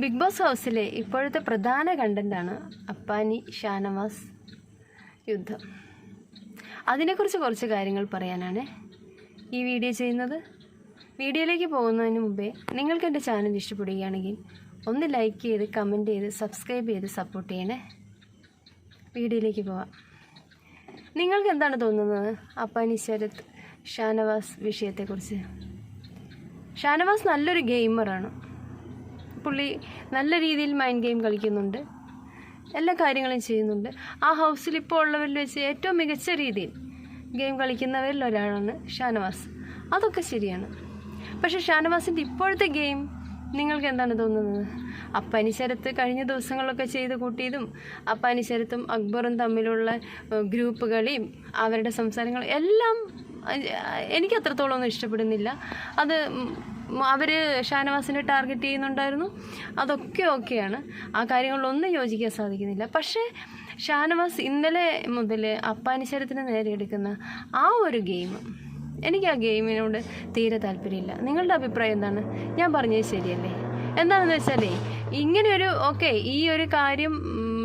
Big boss ഹൗസിലെ ഇപ്പോഴത്തെ പ്രധാന കണ്ടന്റാണ് അപ്പാനി ഷാനവാസ് യുദ്ധം. അതിനെക്കുറിച്ച് കുറച്ച് കാര്യങ്ങൾ പറയാനാണ് ഈ വീഡിയോ ചെയ്യുന്നത്. വീഡിയോയിലേക്ക് പോകുന്നതിന് മുമ്പേ നിങ്ങൾക്ക് എന്റെ ചാനൽ ഇഷ്ടപ്പെടുകയാണെങ്കിൽ ഒന്ന് ലൈക്ക് ചെയ്ത് കമന്റ് ചെയ്ത് സബ്സ്ക്രൈബ് ചെയ്ത് സപ്പോർട്ട് ചെയ്യണേ. വീഡിയോയിലേക്ക് പോവാം. നിങ്ങൾക്ക് എന്താണ് തോന്നുന്നത് അപ്പാനി ശരത് ഷാനവാസ് വിഷയത്തെക്കുറിച്ച്? ഷാനവാസ് നല്ലൊരു ഗെയിമറാണ്. പുള്ളി നല്ല രീതിയിൽ മൈൻഡ് ഗെയിം കളിക്കുന്നുണ്ട്. എല്ലാ കാര്യങ്ങളും ചെയ്യുന്നുണ്ട്. ആ ഹൗസിൽ ഇപ്പോൾ ഉള്ളവരിൽ വെച്ച് ഏറ്റവും മികച്ച രീതിയിൽ ഗെയിം കളിക്കുന്നവരിൽ ഒരാളാണ് ഷാനവാസ്. അതൊക്കെ ശരിയാണ്. പക്ഷേ ഷാനവാസിന്റെ ഇപ്പോഴത്തെ ഗെയിം നിങ്ങൾക്ക് എന്താണ് തോന്നുന്നത്? അപ്പനിശരത്ത് കഴിഞ്ഞ ദിവസങ്ങളൊക്കെ ചെയ്ത് കൂട്ടിയതും അപ്പനിശരത്തും അക്ബറും തമ്മിലുള്ള ഗ്രൂപ്പ് കളിയും അവരുടെ സംസാരങ്ങളും എല്ലാം എനിക്ക് അത്രത്തോളം ഒന്നും ഇഷ്ടപ്പെടുന്നില്ല. അത് അവർ ഷാനവാസിനെ ടാർഗറ്റ് ചെയ്യുന്നുണ്ടായിരുന്നു. അതൊക്കെ ഓക്കെയാണ്. ആ കാര്യങ്ങളിലൊന്നും യോജിക്കാൻ സാധിക്കുന്നില്ല. പക്ഷേ ഷാനവാസ് ഇന്നലെ മുതൽ അപ്പാനിശരത്തിന് നേരെ എടുക്കുന്ന ആ ഒരു ഗെയിം എനിക്ക് ആ ഗെയിമിനോട് തീരെ താല്പര്യമില്ല. നിങ്ങളുടെ അഭിപ്രായം എന്താണ്? ഞാൻ പറഞ്ഞത് ശരിയല്ലേ? എന്താണെന്ന് വെച്ചാലേ ഇങ്ങനെയൊരു ഓക്കെ ഈ ഒരു കാര്യം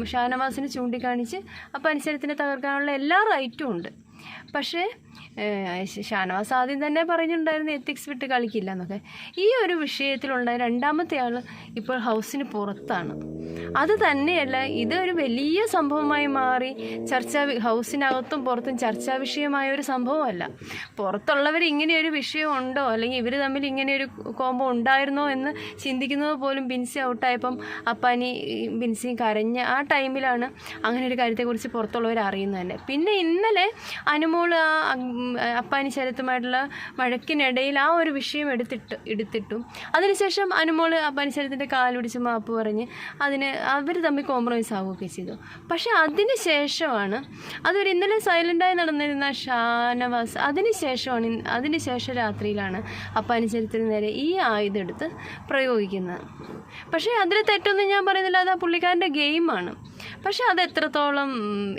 ഷാനവാസിന് ചൂണ്ടിക്കാണിച്ച് അപ്പം അനുസരത്തിനെ തകർക്കാനുള്ള എല്ലാ റൈറ്റും ഉണ്ട്. പക്ഷേ ഷാനവാസ് ആദ്യം തന്നെ പറഞ്ഞിട്ടുണ്ടായിരുന്നു എത്തിക്സ് വിട്ട് കളിക്കില്ല എന്നൊക്കെ. ഈ ഒരു വിഷയത്തിലുണ്ടായ രണ്ടാമത്തെ ആൾ ഇപ്പോൾ ഹൗസിന് പുറത്താണ്. അത് തന്നെയല്ല ഇതൊരു ഒരു വലിയ സംഭവമായി മാറി. ചർച്ചാ ഹൗസിനകത്തും പുറത്തും ചർച്ചാ വിഷയമായ ഒരു സംഭവമല്ല. പുറത്തുള്ളവർ ഇങ്ങനെയൊരു വിഷയം ഉണ്ടോ? അല്ലെങ്കിൽ ഇവർ തമ്മിൽ ഇങ്ങനെയൊരു കോംബോ ഉണ്ടായിരുന്നോ എന്ന് ചിന്തിക്കുന്നത് പോലും ബിൻസി ഔട്ടായപ്പം അപ്പാനി ബിൻസിയും കരഞ്ഞ ആ ടൈമിലാണ് അങ്ങനെ ഒരു കാര്യത്തെക്കുറിച്ച് പുറത്തുള്ളവർ അറിയുന്നത് തന്നെ. പിന്നെ ഇന്നലെ അനുമോൾ ആ അപ്പാനി ശരത്തുമായിട്ടുള്ള വഴക്കിനിടയിൽ ആ ഒരു വിഷയം എടുത്തിട്ട് എടുത്തിട്ടും. അതിനുശേഷം അനുമോൾ അപ്പാനി ശരത്തിന്റെ കാലുടിച്ച് മാപ്പ് പറഞ്ഞ് അതിന് അവർ തമ്മിൽ കോംപ്രമൈസ് ആവുകയൊക്കെ ചെയ്തു. പക്ഷേ അതിന് ശേഷമാണ് അതൊരു ഇന്നലെ സൈലന്റായി നടന്നിരുന്ന ഷാനവാസ് അതിന് ശേഷമാണ് അതിന് ശേഷം രാത്രിയിലാണ് അപ്പാനി ശരത്തിന് നേരെ ഈ ആയുധം എടുത്ത് പ്രയോഗിക്കുന്നത്. പക്ഷേ അതിൽ തെറ്റൊന്നും ഞാൻ പറയുന്നില്ല. അത് ആ പുള്ളിക്കാരന്റെ ഗെയിമാണ് പക്ഷേ അത് എത്രത്തോളം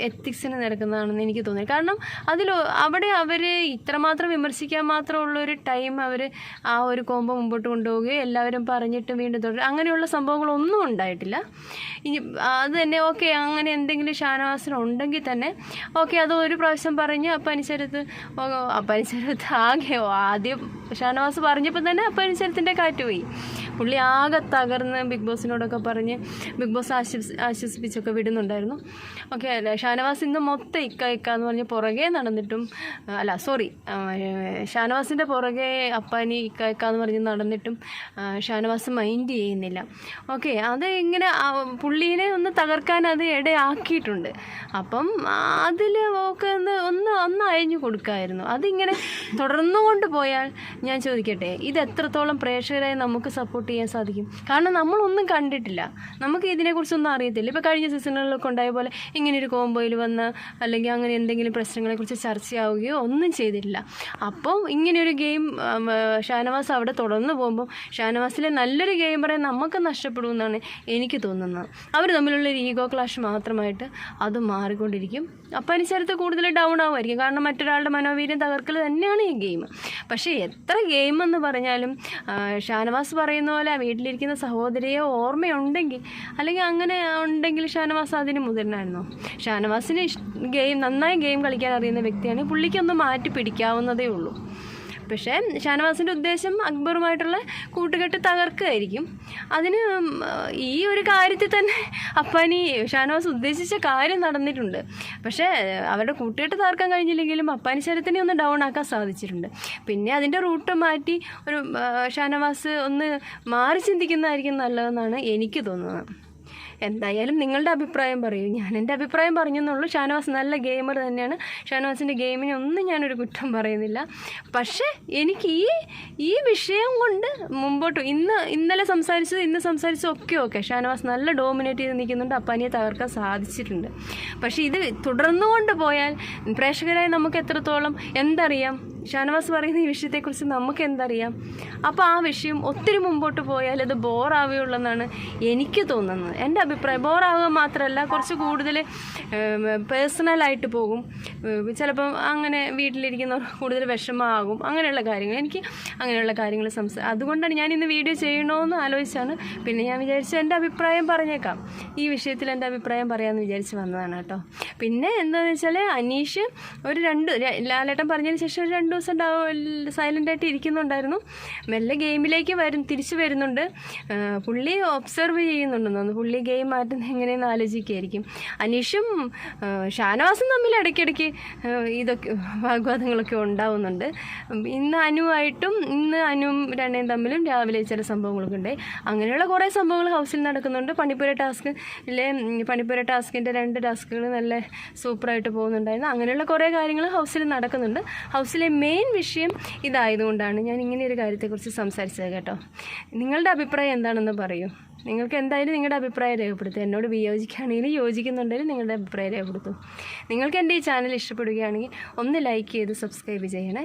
എത്തിക്സിന് നിരക്കുന്നതാണെന്ന് എനിക്ക് തോന്നി കാരണം അതിൽ അവിടെ അവർ ഇത്രമാത്രം വിമർശിക്കാൻ മാത്രമുള്ള ഒരു ടൈം അവർ ആ ഒരു കോമ്പോ മുമ്പോട്ട് കൊണ്ടുപോവുകയും എല്ലാവരും പറഞ്ഞിട്ട് വീണ്ടും തുടരും. അങ്ങനെയുള്ള സംഭവങ്ങളൊന്നും ഉണ്ടായിട്ടില്ല. ഇനി അത് തന്നെ ഓക്കെ അങ്ങനെ എന്തെങ്കിലും ഷാനവാസിന് ഉണ്ടെങ്കിൽ തന്നെ ഓക്കെ അത് ഒരു പ്രാവശ്യം പറഞ്ഞ് അപ്പം അപ്പനുസരത്ത് അപ്പം അനുസരത്ത് ആകെ ആദ്യം ഷാനവാസ് പറഞ്ഞപ്പോൾ തന്നെ അപ്പം അനുസരത്തിന്റെ കാറ്റ് പോയി. പുള്ളി ആകെ തകർന്ന് ബിഗ് ബോസിനോടൊക്കെ പറഞ്ഞ് ബിഗ് ബോസ് ആശ്വസ് ആശ്വസിപ്പിച്ചൊക്കെ വിടുന്നുണ്ടായിരുന്നു. ഓക്കെ അല്ല ഷാനവാസ് മൊത്തം ഇക്ക ഇക്ക എന്ന് പറഞ്ഞ് പുറകെ നടന്നിട്ടും അല്ല സോറി ഷാനവാസിന്റെ പുറകെ അപ്പാനി ഇക്ക ഇക്ക എന്ന് പറഞ്ഞ് നടന്നിട്ടും ഷാനവാസ് മൈൻഡ് ചെയ്യുന്നില്ല. ഓക്കെ അത് ഇങ്ങനെ പുള്ളീനെ ഒന്ന് തകർക്കാൻ അത് ഇടയാക്കിയിട്ടുണ്ട്. അപ്പം അതിൽ ഒക്കെ ഒന്ന് ഒന്ന് ഒന്ന് അയഞ്ഞു കൊടുക്കാമായിരുന്നു അതിങ്ങനെ തുടർന്നുകൊണ്ട് പോയാൽ ഞാൻ ചോദിക്കട്ടെ ഇത് എത്രത്തോളം പ്രേക്ഷകരായി നമുക്ക് സപ്പോർട്ട് ചെയ്യാൻ സാധിക്കും? കാരണം നമ്മളൊന്നും കണ്ടിട്ടില്ല. നമുക്ക് ഇതിനെക്കുറിച്ചൊന്നും അറിയത്തില്ല. ഇപ്പോൾ കഴിഞ്ഞ സീസണുകളിലൊക്കെ ഉണ്ടായ പോലെ ഇങ്ങനെ ഒരു കോംബോയിൽ വന്ന് അല്ലെങ്കിൽ അങ്ങനെ എന്തെങ്കിലും പ്രശ്നങ്ങളെക്കുറിച്ച് ചർച്ചയാവുകയോ ഒന്നും ചെയ്തിട്ടില്ല. അപ്പോൾ ഇങ്ങനെയൊരു ഗെയിം ഷാനവാസ് അവിടെ തുടർന്ന് പോകുമ്പോൾ ഷാനവാസിലെ നല്ലൊരു ഗെയിം പറയാൻ നമുക്ക് നഷ്ടപ്പെടുമെന്നാണ് എനിക്ക് തോന്നുന്നത്. അവർ തമ്മിലുള്ള ഒരു ഈഗോ ക്ലാഷ് മാത്രമായിട്ട് അത് മാറിക്കൊണ്ടിരിക്കും. അപ്പം അനുസരിച്ച് കൂടുതൽ ഡൗൺ ആവുമായിരിക്കും. കാരണം മറ്റൊരാളുടെ മനോവീര്യം തകർക്കൽ തന്നെയാണ് ഈ ഗെയിം. പക്ഷേ എത്ര ഗെയിം എന്ന് പറഞ്ഞാലും ഷാനവാസ് പറയുന്ന പോലെ വീട്ടിലിരിക്കുന്ന സഹോദരിയെ ഓർമ്മയുണ്ടെങ്കിൽ അല്ലെങ്കിൽ അങ്ങനെ ഉണ്ടെങ്കിൽ ഷാനവാസ് അതിന് മുതിർന്നായിരുന്നു? ഷാനവാസിന് ഗെയിം നന്നായി ഗെയിം കളിക്കാൻ അറിയുന്ന വ്യക്തിയാണ്. പുള്ളിക്കൊന്ന് മാറ്റി പിടിക്കാവുന്നതേ ഉള്ളൂ. പക്ഷേ ഷാനവാസിന്റെ ഉദ്ദേശം അക്ബറുമായിട്ടുള്ള കൂട്ടുകെട്ട് തകർക്കുകയായിരിക്കും. അതിന് ഈ ഒരു കാര്യത്തിൽ തന്നെ അപ്പാനി ഷാനവാസ് ഉദ്ദേശിച്ച കാര്യം നടന്നിട്ടുണ്ട്. പക്ഷേ അവരുടെ കൂട്ടുകെട്ട് തകർക്കാൻ കഴിഞ്ഞില്ലെങ്കിലും അപ്പാനി ശരത്തിനെ ഒന്ന് ഡൗൺ ആക്കാൻ സാധിച്ചിട്ടുണ്ട്. പിന്നെ അതിന്റെ റൂട്ട് മാറ്റി ഒരു ഷാനവാസ് ഒന്ന് മാറി ചിന്തിക്കുന്നതായിരിക്കും നല്ലതെന്നാണ് എനിക്ക് തോന്നുന്നത്. എന്തായാലും നിങ്ങളുടെ അഭിപ്രായം പറയൂ. ഞാൻ എന്റെ അഭിപ്രായം പറഞ്ഞെന്നുള്ളൂ ഷാനവാസ് നല്ല ഗെയിമർ തന്നെയാണ്. ഷാനവാസിന്റെ ഗെയിമിനെ ഒന്നും ഞാനൊരു കുറ്റം പറയുന്നില്ല. പക്ഷേ എനിക്ക് ഈ ഈ വിഷയം കൊണ്ട് മുമ്പോട്ട് ഇന്ന് ഇന്നലെ സംസാരിച്ചത് ഇന്ന് സംസാരിച്ചത് ഒക്കെ ഓക്കെ ഷാനവാസ് നല്ല ഡോമിനേറ്റ് ചെയ്ത് നിൽക്കുന്നുണ്ട്. അപ്പാനിയെ തകർക്കാൻ സാധിച്ചിട്ടുണ്ട്. പക്ഷേ ഇത് തുടർന്നുകൊണ്ട് പോയാൽ പ്രേക്ഷകരായി നമുക്ക് എത്രത്തോളം എന്തറിയാം? ഷാനവാസ് പറയുന്ന ഈ വിഷയത്തെക്കുറിച്ച് നമുക്ക് എന്തറിയാം അപ്പോൾ ആ വിഷയം ഒത്തിരി മുമ്പോട്ട് പോയാൽ അത് ബോറാവുകയുള്ളെന്നാണ് എനിക്ക് തോന്നുന്നത്. എന്റെ അഭിപ്രായം ബോറാവുക മാത്രമല്ല കുറച്ച് കൂടുതൽ പേഴ്സണലായിട്ട് പോകും. ചിലപ്പം അങ്ങനെ വീട്ടിലിരിക്കുന്നവർ കൂടുതൽ വിഷമമാകും. അങ്ങനെയുള്ള കാര്യങ്ങൾ എനിക്ക് അങ്ങനെയുള്ള കാര്യങ്ങൾ സംസാ അതുകൊണ്ടാണ് ഞാൻ ഇന്ന് വീഡിയോ ചെയ്യണമെന്ന് ആലോചിച്ചാണ്. പിന്നെ ഞാൻ വിചാരിച്ചു എന്റെ അഭിപ്രായം പറഞ്ഞേക്കാം. ഈ വിഷയത്തിൽ എന്റെ അഭിപ്രായം പറയാമെന്ന് വിചാരിച്ച് വന്നതാണ് കേട്ടോ. പിന്നെ എന്താണെന്ന് വെച്ചാൽ അനീഷ് ഒരു രണ്ട് ലാലേട്ടൻ പറഞ്ഞതിന് ശേഷം ഒരു രണ്ട് ദിവസം സൈലന്റ് ആയിട്ട് ഇരിക്കുന്നുണ്ടായിരുന്നു. മെല്ലെ ഗെയിമിലേക്ക് വരും തിരിച്ചു വരുന്നുണ്ട്. പുള്ളി ഒബ്സർവ് ചെയ്യുന്നുണ്ടെന്ന് തോന്നുന്നു. പുള്ളി ഗെയിം മാറ്റുന്ന എങ്ങനെയെന്ന് ആലോചിക്കുകയായിരിക്കും. അനീഷും ഷാനവാസും തമ്മിൽ ഇടയ്ക്കിടയ്ക്ക് ഇതൊക്കെ വാഗ്വാദങ്ങളൊക്കെ ഉണ്ടാവുന്നുണ്ട്. ഇന്ന് അനുവായിട്ടും ഇന്ന് അനുവും രണ്ടേയും തമ്മിലും രാവിലെ ചില സംഭവങ്ങളൊക്കെ ഉണ്ട്. അങ്ങനെയുള്ള കുറേ സംഭവങ്ങൾ ഹൗസിൽ നടക്കുന്നുണ്ട്. പണിപ്പുര ടാസ്കിലെ പണിപ്പുര ടാസ്കിന്റെ രണ്ട് ടാസ്കുകൾ നല്ല സൂപ്പറായിട്ട് പോകുന്നുണ്ടായിരുന്നു. അങ്ങനെയുള്ള കുറേ കാര്യങ്ങൾ ഹൗസിൽ നടക്കുന്നുണ്ട്. ഹൗസിലെ മെയിൻ വിഷയം ഇതായതുകൊണ്ടാണ് ഞാൻ ഇങ്ങനെ ഒരു കാര്യത്തെക്കുറിച്ച് സംസാരിച്ചത് കേട്ടോ. നിങ്ങളുടെ അഭിപ്രായം എന്താണെന്ന് പറയൂ. നിങ്ങൾക്ക് എന്തായാലും നിങ്ങളുടെ അഭിപ്രായം രേഖപ്പെടുത്തും എന്നോട് വിയോജിക്കുകയാണെങ്കിലും യോജിക്കുന്നുണ്ടെങ്കിൽ നിങ്ങളുടെ അഭിപ്രായം രേഖപ്പെടുത്തും നിങ്ങൾക്ക് എന്റെ ഈ ചാനൽ ഇഷ്ടപ്പെടുകയാണെങ്കിൽ ഒന്ന് ലൈക്ക് ചെയ്ത് സബ്സ്ക്രൈബ് ചെയ്യണേ.